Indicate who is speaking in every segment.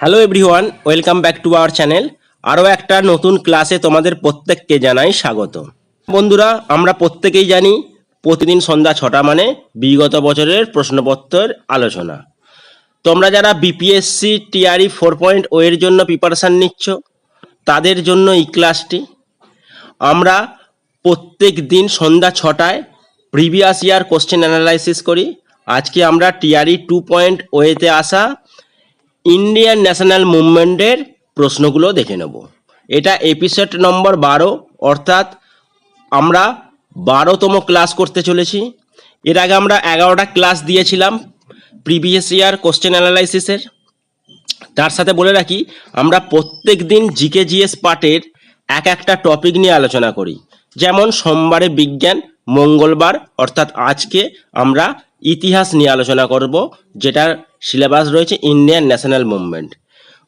Speaker 1: Hello everyone welcome back to our channel আরও একটা নতুন ক্লাসে তোমাদের প্রত্যেককে জানাই স্বাগত বন্ধুরা, আমরা প্রত্যেকেই জানি প্রতিদিন সন্ধ্যা ছটা মানে বিগত বছরের প্রশ্নপত্রের আলোচনা। তোমরা যারা বিপিএসসি টিআরই ফোর পয়েন্ট ও এর জন্য প্রিপারেশান নিচ্ছ, তাদের জন্য এই ক্লাসটি আমরা প্রত্যেক দিন সন্ধ্যা ছটায় প্রিভিয়াস ইয়ার কোশ্চেন অ্যানালাইসিস করি। আজকে আমরা টিআরই টু পয়েন্ট ওয়েতে আসা ইন্ডিয়ান ন্যাশনাল মুভমেন্টের প্রশ্নগুলো দেখে নেব। এটা এপিসোড নম্বর বারো, অর্থাৎ আমরা বারোতম ক্লাস করতে চলেছি। এর আগে আমরা এগারোটা ক্লাস দিয়েছিলাম প্রিভিয়াস ইয়ার কোশ্চেন অ্যানালাইসিসের তার সাথে বলে রাখি, আমরা প্রত্যেক দিন জিকে জিএস পার্টের এক একটা টপিক নিয়ে আলোচনা করি। যেমন সোমবারে বিজ্ঞান, মঙ্গলবার, অর্থাৎ আজকে আমরা ইতিহাস নিয়ে আলোচনা করব, যেটার সিলেবাস রয়েছে ইন্ডিয়ান ন্যাশনাল মুভমেন্ট।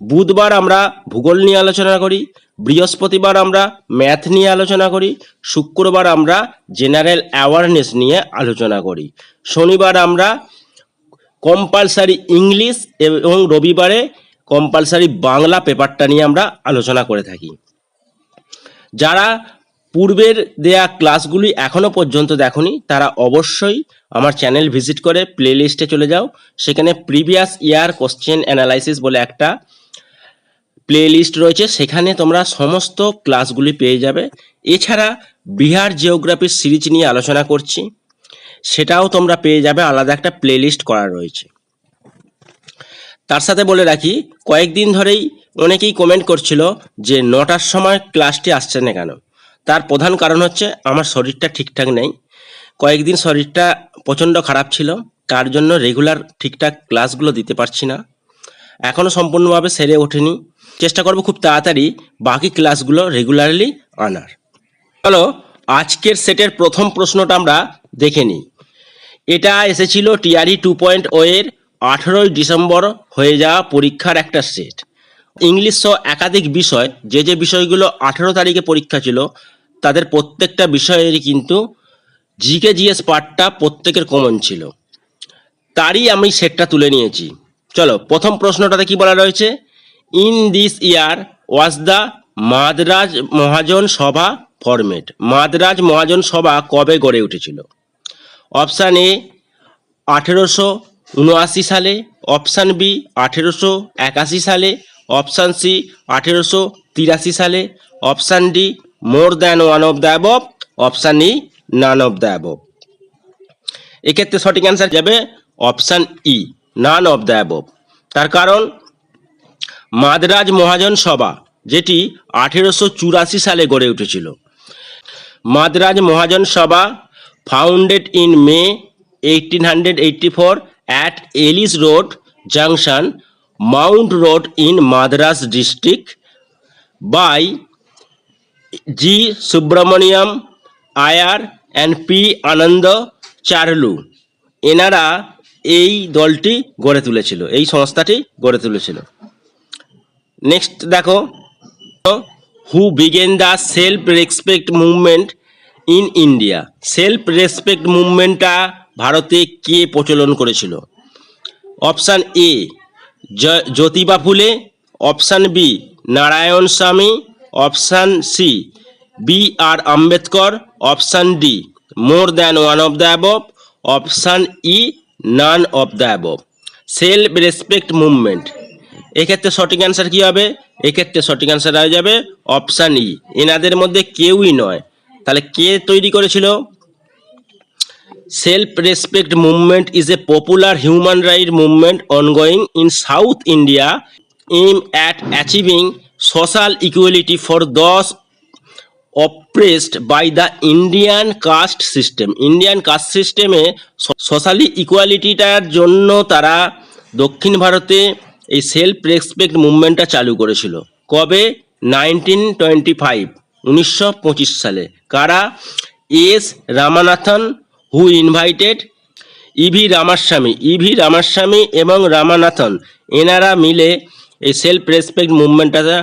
Speaker 1: বুধবার আমরা ভূগোল নিয়ে আলোচনা করি, বৃহস্পতিবার আমরা ম্যাথ নিয়ে আলোচনা করি, শুক্রবার আমরা জেনারেল অ্যাওয়ারনেস নিয়ে আলোচনা করি। শনিবার আমরা কম্পালসারি ইংলিশ এবং রবিবারে কম্পালসারি বাংলা পেপারটা নিয়ে আমরা আলোচনা করে থাকি। যারা পূর্বের দেয়া ক্লাসগুলি এখনও পর্যন্ত দেখনি, তারা অবশ্যই আমার চ্যানেল ভিজিট করে প্লেলিস্টে চলে যাও। সেখানে প্রিভিয়াস ইয়ার কোশ্চেন অ্যানালাইসিস বলে একটা প্লেলিস্ট রয়েছে, সেখানে তোমরা সমস্ত ক্লাসগুলি পেয়ে যাবে। এছাড়া বিহার জিওগ্রাফির সিরিজ নিয়ে আলোচনা করছি, সেটাও তোমরা পেয়ে যাবে, আলাদা একটা প্লেলিস্ট করা রয়েছে। তার সাথে বলে রাখি, কয়েকদিন ধরেই অনেকেই কমেন্ট করছিল যে নটার সময় ক্লাসটি আসছে না কেন? তার প্রধান কারণ হচ্ছে আমার শরীরটা ঠিকঠাক নেই। কয়েকদিন শরীরটা প্রচণ্ড খারাপ ছিল, তার জন্য রেগুলার ঠিকঠাক ক্লাসগুলো দিতে পারছি না। এখনও সম্পূর্ণভাবে সেরে ওঠেনি। চেষ্টা করব খুব তাড়াতাড়ি বাকি ক্লাসগুলো রেগুলারলি আনার। চলো, আজকের সেটের প্রথম প্রশ্নটা আমরা দেখে নিই। এটা এসেছিল টিআরই টু পয়েন্ট ও এর আঠেরোই ডিসেম্বর হয়ে যাওয়া পরীক্ষার একটা সেট ইংলিশ সহ একাধিক বিষয়, যে যে বিষয়গুলো আঠেরো তারিখে পরীক্ষা ছিল, তাদের প্রত্যেকটা বিষয়েরই কিন্তু জিকে জিএস পার্টটা প্রত্যেকের কমন ছিল। তারই আমি সেটটা তুলে নিয়েছি। চলো, প্রথম প্রশ্নটাতে কি বলা রয়েছে? In this year was the Madras Mahajan Sabha formed Madras মহাজন সভা কবে গড়ে উঠেছিল? অপশান এ আঠেরোশো উনআশি সালে। অপশান বি আঠেরোশো একাশি সালে। অপশান সি, আঠেরোশো তিরাশি সালে। Option D, more than one of the above. Option E, none of the above. এক্ষেত্রে সঠিক অ্যান্সার যাবে option E, none of the above. তার কারণ, মাদ্রাজ মহাজন সভা, যেটি আঠেরোশো চুরাশি সালে গড়ে উঠেছিল। Madras Mahajan Sabha founded in May eighteen hundred eighty four at Ellis road junction mount road in Madras district by G Subramania Iyer and P Ananda Charlu এনারা এই দলটি গড়ে তুলেছিল, এই সংস্থাটি গড়ে তুলেছিল। নেক্সট দেখো who began the self respect movement in India self respect মুভমেন্টটা ভারতে কে প্রচলন করেছিল? অপশান এ জ্যোতিবা ফুলে, option B, Narayana Swami, option C, B R Ambedkar, option D, more than one of the above, option E, none of the above. Self respect movement. এক্ষেত্রে সঠিক answer কী হবে? এক্ষেত্রে সঠিক answer হয়ে যাবে অপশান ই। এনাদের মধ্যে কেউই নয়। তাহলে কে তৈরি করেছিল? Self respect movement is a popular human right movement ongoing in south India aim at achieving social equality for those oppressed by the Indian caste system Indian caste সিস্টেমে সোশ্যালি ইকুয়ালিটিটার জন্য তারা দক্ষিণ ভারতে এই সেলফ রেসপেক্ট মুভমেন্টটা চালু করেছিল। কবে? নাইনটিন টোয়েন্টি ফাইভ উনিশশো পঁচিশ সালে। কারা? S. Ramanathan who invited EV Ramasamy EV Ramasamy এবং রামানাথন এনারা মিলে এই সেলফ রেসপেক্ট মুভমেন্টটা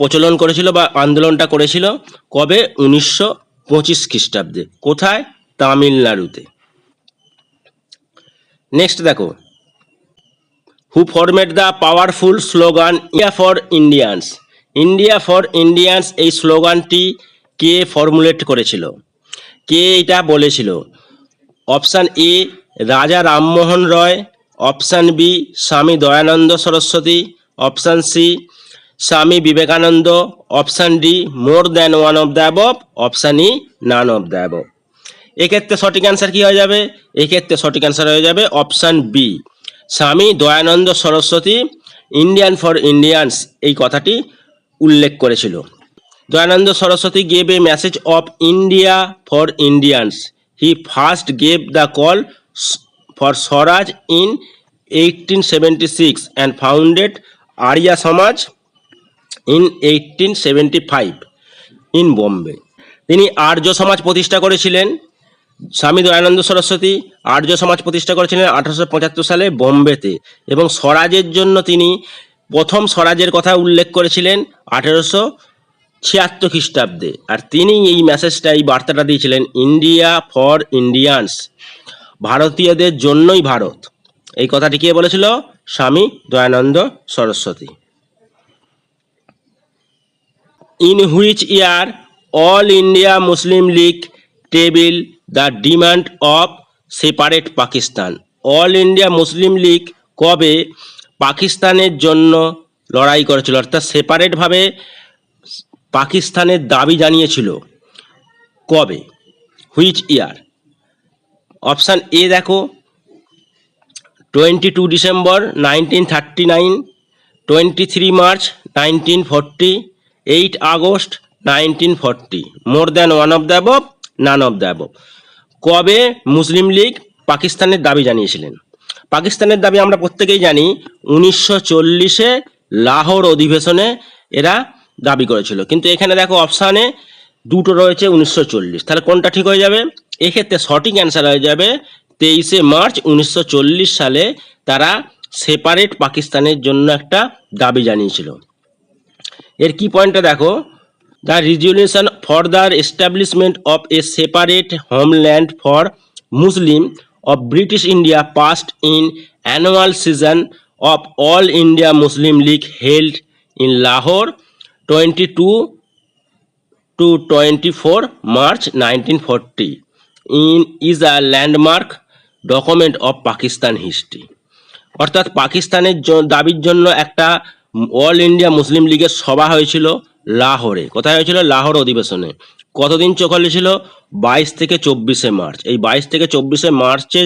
Speaker 1: প্রচলন করেছিল বা আন্দোলনটা করেছিল কবে? উনিশশো পঁচিশ খ্রিস্টাব্দে। কোথায়? তামিলনাড়ুতে। নেক্সট দেখো। Who formed the powerful slogan India for Indians India for Indians এই স্লোগানটি কে ফর্মুলেট করেছিল? কে এটা বলেছিল? অপশান এ রাজা রামমোহন রয়। Option B, Swami Dayananda Saraswati. Option C, Swami Vivekananda. Option D, more than one of the above. Option E, none of the above. এক্ষেত্রে সঠিক answer কি হয়ে যাবে? এক্ষেত্রে সঠিক অ্যান্সার হয়ে যাবে option B, Swami Dayananda Saraswati. Indian for Indians এই কথাটি উল্লেখ করেছিল। Dayananda Saraswati gave a message of India for Indians. He first gave the call for swaraj in eighteen seventy six and founded Arya Samaj in eighteen seventy five in Bombay তিনি আর্য সমাজ প্রতিষ্ঠা করেছিলেন। স্বামী দয়ানন্দ সরস্বতী আর্য সমাজ প্রতিষ্ঠা করেছিলেন আঠারোশো পঁচাত্তর সালে বোম্বেতে এবং স্বরাজের জন্য তিনি প্রথম স্বরাজের কথা উল্লেখ করেছিলেন আঠেরোশো ছিয়াত্তর খ্রিস্টাব্দে। আর তিনি এই মেসেজটা, এই বার্তাটা দিয়েছিলেন, ইন্ডিয়া ফর ইন্ডিয়ান্স। ভারতীয়দের জন্যই ভারত। এই কথাটি কে বলেছিল? Swami Dayananda Saraswati. In which year All India Muslim League table the demand of separate Pakistan. All India Muslim League কবে পাকিস্তানের জন্য লড়াই করেছিল? অর্থাৎ সেপারেটভাবে পাকিস্তানের দাবি জানিয়েছিল। কবে? হুইচ ইয়ার অপশান এ দেখো। Twenty two December nineteen thirty nine twenty three March nineteen forty eight August nineteen forty more than one of the none of the কবে মুসলিম লীগ পাকিস্তানের দাবি জানিয়েছিলেন? পাকিস্তানের দাবি আমরা প্রত্যেকেই জানি, উনিশশো চল্লিশে লাহোর অধিবেশনে এরা দাবি করেছিল। কিন্তু এখানে দেখো অপশানে দুটো রয়েছে উনিশশো চল্লিশ। তাহলে কোনটা ঠিক হয়ে যাবে? এক্ষেত্রে সঠিক অ্যান্সার হয়ে যাবে তেইশে মার্চ উনিশশো চল্লিশ সালে তারা সেপারেট পাকিস্তানের জন্য একটা দাবি জানিয়েছিল। এর কি পয়েন্টটা দেখো? The resolution for the establishment of a separate homeland for Muslim of British India passed in annual session of All India Muslim League held in Lahore twenty two two twenty four March nineteen forty in is a landmark document of Pakistan history অর্থাৎ পাকিস্তানের দাবির জন্য একটা all India মুসলিম লীগের সভা হয়েছিল লাহোরে। কোথায় হয়েছিল? লাহোর অধিবেশনে। কতদিন চলেছিল বাইশ থেকে চব্বিশে মার্চ। এই বাইশ থেকে চব্বিশে মার্চে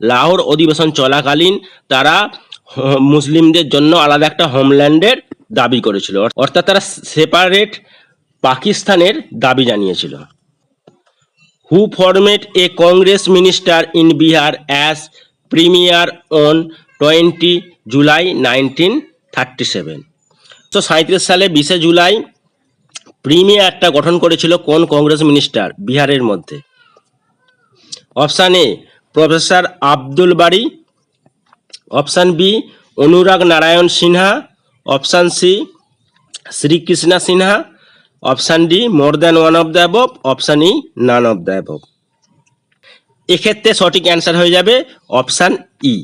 Speaker 1: লাহোর অধিবেশন চলাকালীন তারা মুসলিমদের জন্য আলাদা একটা হোমল্যান্ডের দাবি করেছিল। অর্থাৎ তারা সেপারেট পাকিস্তানের দাবি জানিয়েছিল। Who formed a Congress minister in Bihar as premier on 20 July nineteen thirty seven তো সাঁত্রিশ সালে বিশে জুলাই প্রিমিয়ারটা গঠন করেছিল কোন কংগ্রেস মিনিস্টার বিহারের মধ্যে? Option A, professor Abdul Bari option B, Anurag Narayan Sinha. Option C, Shrikrishna Sinha. Option D, more than one of the above. Option E, none of the above. এক্ষেত্রে সঠিক অ্যান্সার হয়ে যাবে অপশান ই।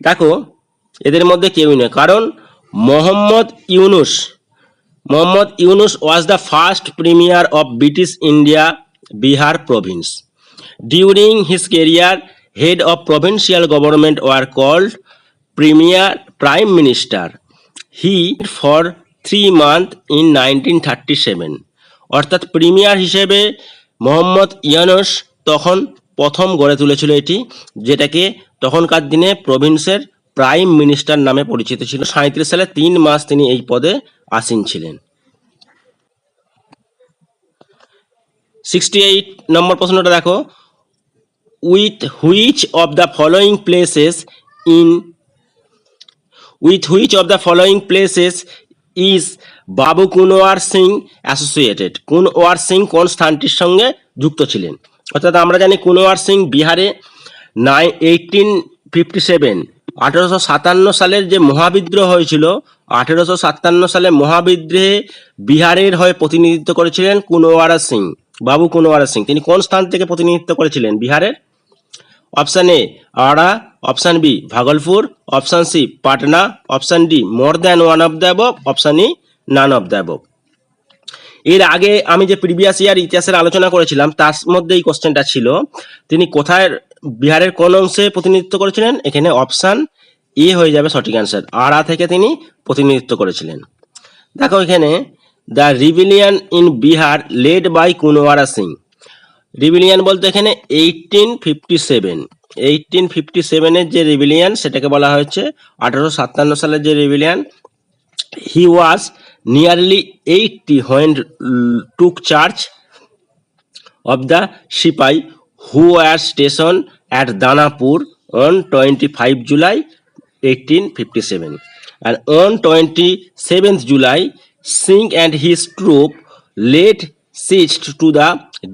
Speaker 1: দেখো, এদের মধ্যে কেউই নয়, কারণ Mohammad Yunus Mohammad Yunus was the first premier of British India Bihar province during his career head of provincial government were called premier prime minister he for three month in nineteen thirty seven অর্থাৎ premier হিসেবে মোহাম্মদ ইয়ানুস তখন প্রথম গড়ে তুলেছিল এটি, যেটাকে তখনকার দিনে প্রভিন্সের প্রাইম মিনিস্টার নামে পরিচিত ছিল। সাঁত্রিশ সালে তিন মাস তিনি এই পদে আসীন ছিলেন। সিক্সটি এইট নম্বর প্রশ্নটা দেখো। With which of the following places in with which of the following places is Babu Kunwar Singh associated Kunwar Singh কোন স্থানটির সঙ্গে যুক্ত ছিলেন? অর্থাৎ আমরা জানি কুনওয়ার সিং বিহারে নাই এইটিন ফিফটি সেভেন আঠেরোশো সাতান্ন সালের যে মহাবিদ্রোহ হয়েছিল, আঠেরোশো সাতান্ন সালে মহাবিদ্রোহে বিহারের হয়ে প্রতিনিধিত্ব করেছিলেন কুনওয়ারা সিং বাবু কুনওয়ারা সিং। তিনি কোন স্থান থেকে প্রতিনিধিত্ব করেছিলেন? বিহারের? Option A, Arrah. Option B, Bhagalpur. Option C, Patna. Option D, more than one of the above. Option E, none of the above. এর আগে আমি যে প্রিভিয়াস ইয়ার ইতিহাসের আলোচনা করেছিলাম, তার মধ্যে এই কোশ্চেনটা ছিল, তিনি কোথায় বিহারের কোন অংশে প্রতিনিধিত্ব করেছিলেন? এখানে অপশান এ হয়ে যাবে সঠিক অ্যান্সার। আড়া থেকে তিনি প্রতিনিধিত্ব করেছিলেন। দেখো এখানে the rebellion in Bihar led by Kunwar Singh rebellion বলতে এখানে eighteen fifty seven eighteen fifty সেভেনের যে রিভিলিয়ান সেটাকে বলা হয়েছে আঠারোশো সাতান্ন সালের যে rebellion he was nearly eighty when took charge of station at Danapur on twenty five July on 25 July 1857. And twenty 27th July, Singh and his troop laid siege to the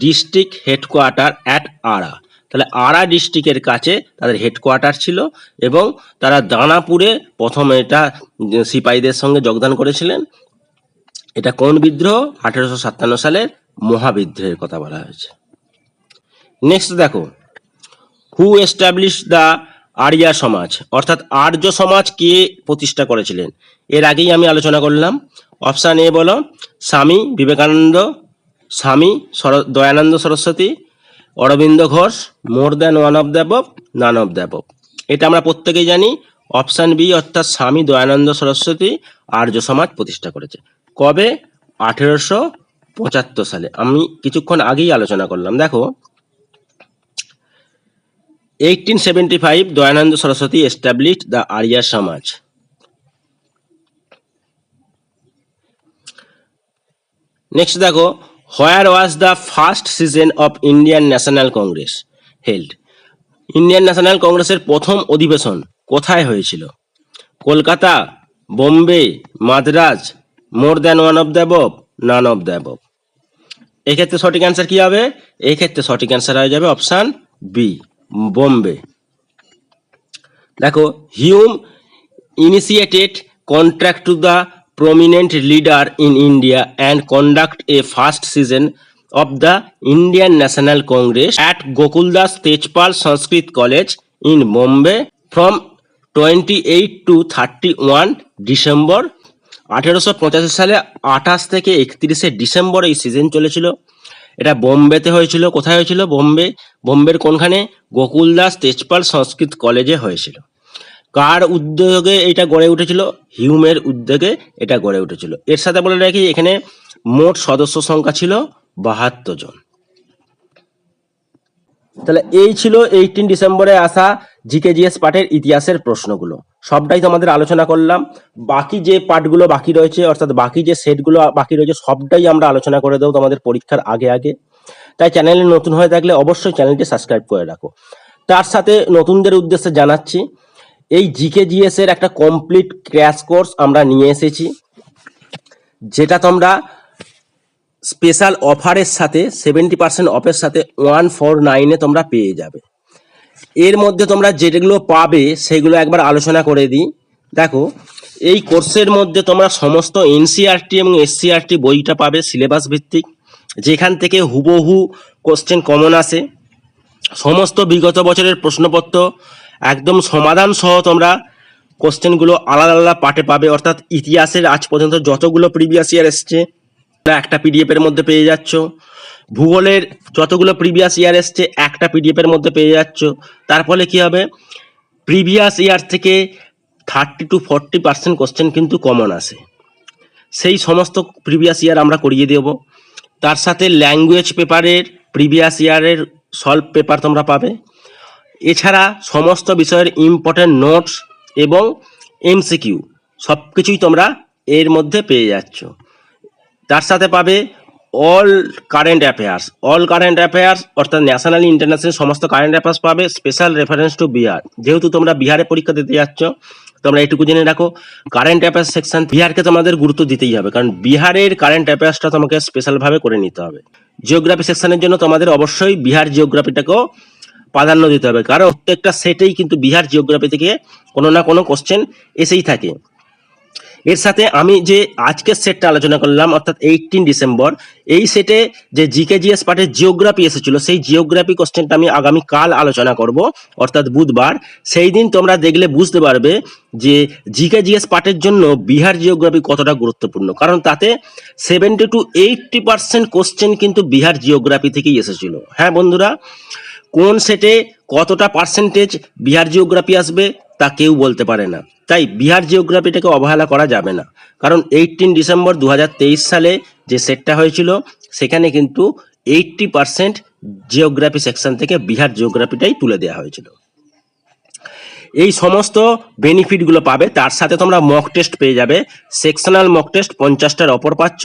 Speaker 1: district headquarter at Ara. তাহলে আরা ডিস্ট্রিক্টের কাছে তাদের headquarter ছিল এবং তারা দানাপুরে প্রথম এটা সিপাহীদের সঙ্গে যোগদান করেছিলেন। এটা কোন বিদ্রোহ? আঠেরোশো সাতান্ন সালের মহাবিদ্রোহের কথা বলা হয়েছে। নেক্সট দেখো হু এস্টাবলিশ দ্য আরিয়া সমাজ? অর্থাৎ আর্য সমাজ কে প্রতিষ্ঠা করেছিলেন? এর আগেই আমি আলোচনা করলাম। অপশান এ বলো, স্বামী বিবেকানন্দ, স্বামী সর- Dayananda Saraswati, Aurobindo Ghosh, more than one of the above, none of the এটা আমরা প্রত্যেকেই জানি, অপশান বি অর্থাৎ স্বামী দয়ানন্দ সরস্বতী আর্য সমাজ প্রতিষ্ঠা করেছে। কবে? আঠেরোশো পঁচাত্তর সালে। আমি কিছুক্ষণ আগেই আলোচনা করলাম। দেখো eighteen seventy five Dayanand Saraswati established the Arya Samaj. Next দেখো where was the first session of Indian National Congress held Indian National কংগ্রেসের প্রথম অধিবেশন কোথায় হয়েছিল? Kolkata, Bombay, Madras more than one of the above none of the above এক্ষেত্রে সঠিক answer কি হবে? এই ক্ষেত্রে সঠিক অ্যান্সার হয়ে যাবে অপশান বি বোম্বে। দেখো Hume initiated contract to the prominent leader in India and conduct a first season of the Indian National Congress at Gokuldas Tejpal Sanskrit College in Bombay from 28 to 31 December আঠেরোশো পঁচাশি সালে আঠাশ থেকে একত্রিশে December এই season চলেছিল এটা বোম্বেতে হয়েছিল কোথায় হয়েছিল বোম্বে বোম্বের কোনখানে গোকুলদাস তেজপাল সংস্কৃত কলেজে হয়েছিল কার উদ্যোগে এটা গড়ে উঠেছিল? হিউমের উদ্যোগে এটা গড়ে উঠেছিল। এর সাথে বলে রাখি, এখানে মোট সদস্য সংখ্যা ছিল বাহাত্তর জন। তাহলে এই ছিল এইটিন ডিসেম্বরে আসা জিকে জিএস পাঠের ইতিহাসের প্রশ্নগুলো। সবটাই তোমাদের আলোচনা করলাম। বাকি যে পার্টগুলো বাকি রয়েছে, অর্থাৎ বাকি যে সেটগুলো বাকি রয়েছে, সবটাই আমরা আলোচনা করে দেবো তোমাদের পরীক্ষার আগে আগে। তাই চ্যানেলে নতুন হয়ে থাকলে অবশ্যই চ্যানেলটি সাবস্ক্রাইব করে রাখো। তার সাথে নতুনদের উদ্দেশ্যে জানাচ্ছি এই জিকে জিএস এর একটা কমপ্লিট ক্র্যাশ কোর্স আমরা নিয়ে এসেছি, যেটা তোমরা স্পেশাল অফারের সাথে সেভেন্টি পার্সেন্ট অফের সাথে ওয়ান ফোর নাইনে তোমরা পেয়ে যাবে। এর মধ্যে তোমরা যেগুলো পাবে, সেগুলো একবার আলোচনা করে দিই। দেখো, এই কোর্সের মধ্যে তোমরা সমস্ত এনসিআরটি এবং এসসিআরটি বইটা পাবে সিলেবাস ভিত্তিক। যেখান থেকে হুবহু কোশ্চেন কমন আসে। সমস্ত বিগত বছরের প্রশ্নপত্র একদম সমাধান সহ তোমরা কোশ্চেনগুলো আলাদা আলাদা পার্টে পাবে। অর্থাৎ ইতিহাসের আজ পর্যন্ত যতগুলো প্রিভিয়াস ইয়ার এসছে একটা পিডিএফ এর মধ্যে পেয়ে যাচ্ছ। ভূগোলের যতগুলো প্রিভিয়াস ইয়ার এসছে, একটা পিডিএফ এর মধ্যে পেয়ে যাচ্ছ। তার ফলে কি হবে? প্রিভিয়াস ইয়ার থেকে thirty two forty percent question কিন্তু কমন আসে সেই সমস্ত প্রিভিয়াস ইয়ার আমরা করিয়ে দেব। তার সাথে ল্যাঙ্গুয়েজ পেপারের প্রিভিয়াস ইয়ারের সলভ পেপার তোমরা পাবে। এছাড়া সমস্ত বিষয়ের ইম্পর্টেন্ট নোটস এবং এমসিকিউ সব কিছুই তোমরা এর মধ্যে পেয়ে যাচ্ছ। তার সাথে পাবে all current affairs all current affairs অর্থাৎ ন্যাশনাল ইন্টারন্যাশনাল সমস্ত কারেন্ট অ্যাফেয়ার্স পাবে স্পেশাল রেফারেন্স টু বিহার যেহেতু তোমরা বিহারে পরীক্ষা দিতে যাচ্ছ, তোমরা এটুকু জেনে রাখো কারেন্ট অ্যাফেয়ার্স সেকশন বিহারকে তোমাদের গুরুত্ব দিতেই হবে, কারণ বিহারের কারেন্ট অ্যাফেয়ার্সটা তোমাকে স্পেশালভাবে করে নিতে হবে। জিওগ্রাফি সেকশনের জন্য তোমাদের অবশ্যই বিহার জিওগ্রাফিটাকেও প্রাধান্য দিতে হবে। কারণ প্রত্যেকটা সেটেই কিন্তু বিহার জিওগ্রাফি থেকে কোনো না কোনো কোশ্চেন এসেই থাকে। এর সাথে আমি যে আজকের সেটটা আলোচনা করলাম, অর্থাৎ এইটিন ডিসেম্বর এই সেটে যে জিকে জিএস পার্টের জিওগ্রাফি এসেছিল, সেই জিওগ্রাফি কোশ্চেনটা আমি আগামী কাল আলোচনা করব, অর্থাৎ বুধবার। সেই দিন তোমরা দেখলে বুঝতে পারবে যে জিকে জিএস পার্টের জন্য বিহার জিওগ্রাফি কতটা গুরুত্বপূর্ণ। কারণ তাতে seventy to eighty percent question কিন্তু বিহার জিওগ্রাফি থেকেই এসেছিল। হ্যাঁ বন্ধুরা? কোন সেটে কতটা পার্সেন্টেজ বিহার জিওগ্রাফি আসবে তা কেউ বলতে পারে না। তাই বিহার জিওগ্রাফিটাকে অবহেলা করা যাবে না। কারণ এইটিন ডিসেম্বর দু হাজার তেইশ সালে যে সেটটা হয়েছিল, সেখানে কিন্তু এইটটি পার্সেন্ট জিওগ্রাফি সেকশন থেকে বিহার জিওগ্রাফিটাই তুলে দেওয়া হয়েছিল। এই সমস্ত বেনিফিটগুলো পাবে, তার সাথে তোমরা মক টেস্ট পেয়ে যাবে। সেকশনাল মক টেস্ট পঞ্চাশটার অপর পাচ্ছ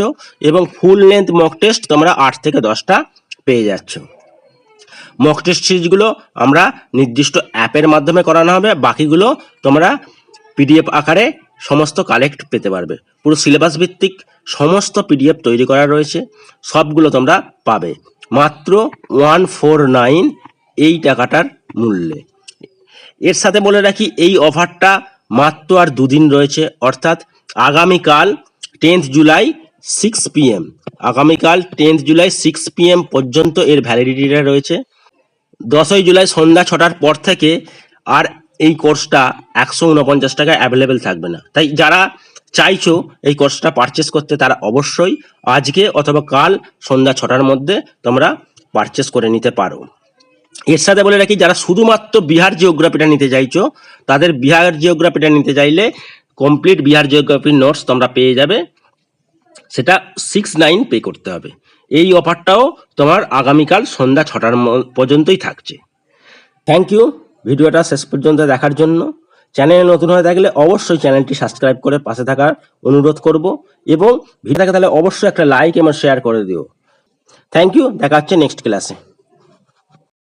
Speaker 1: এবং ফুল লেন্থ মক টেস্ট তোমরা আট থেকে দশটা পেয়ে যাচ্ছ। মক টেস্ট সিরিজগুলো আমরা নির্দিষ্ট অ্যাপের মাধ্যমে করানো হবে। বাকিগুলো তোমরা পিডিএফ আকারে সমস্ত কালেক্ট পেতে পারবে। পুরো সিলেবাস ভিত্তিক সমস্ত পিডিএফ তৈরি করা রয়েছে। সবগুলো তোমরা পাবে। মাত্র ওয়ান ফোর নাইন এই টাকাটার মূল্যে। এর সাথে বলে রাখি, এই অফারটা মাত্র আর দুদিন রয়েছে। অর্থাৎ আগামীকাল টেন্থ জুলাই সিক্স পিএম আগামীকাল টেন্থ জুলাই সিক্স পিএম পর্যন্ত এর ভ্যালিডিটিটা রয়েছে। দশই জুলাই সন্ধ্যা ছটার পর থেকে আর এই কোর্সটা একশো উনপঞ্চাশ টাকায় অ্যাভেলেবেল থাকবে না। তাই যারা চাইছো এই কোর্সটা পারচেস করতে, তারা অবশ্যই আজকে অথবা কাল সন্ধ্যা ছটার মধ্যে তোমরা পারচেস করে নিতে পারো। এর সাথে বলে রাখি, যারা শুধুমাত্র বিহার জিওগ্রাফিটা নিতে চাইছো, তাদের বিহার জিওগ্রাফিটা নিতে চাইলে কমপ্লিট বিহার জিওগ্রাফির নোটস তোমরা পেয়ে যাবে। সেটা সিক্স নাইন পে করতে হবে। এই অফারটাও তোমার আগামীকাল সন্ধ্যা ছটার পর্যন্তই থাকছে। থ্যাংক ইউ ভিডিওটা শেষ পর্যন্ত দেখার জন্য। চ্যানেলে নতুন হয়ে থাকলে অবশ্যই চ্যানেলটি সাবস্ক্রাইব করে পাশে থাকার অনুরোধ করব এবং ভিডিও থাকে তাহলে অবশ্যই একটা লাইক এবং শেয়ার করে দিও। থ্যাংক ইউ দেখা হচ্ছে নেক্সট ক্লাসে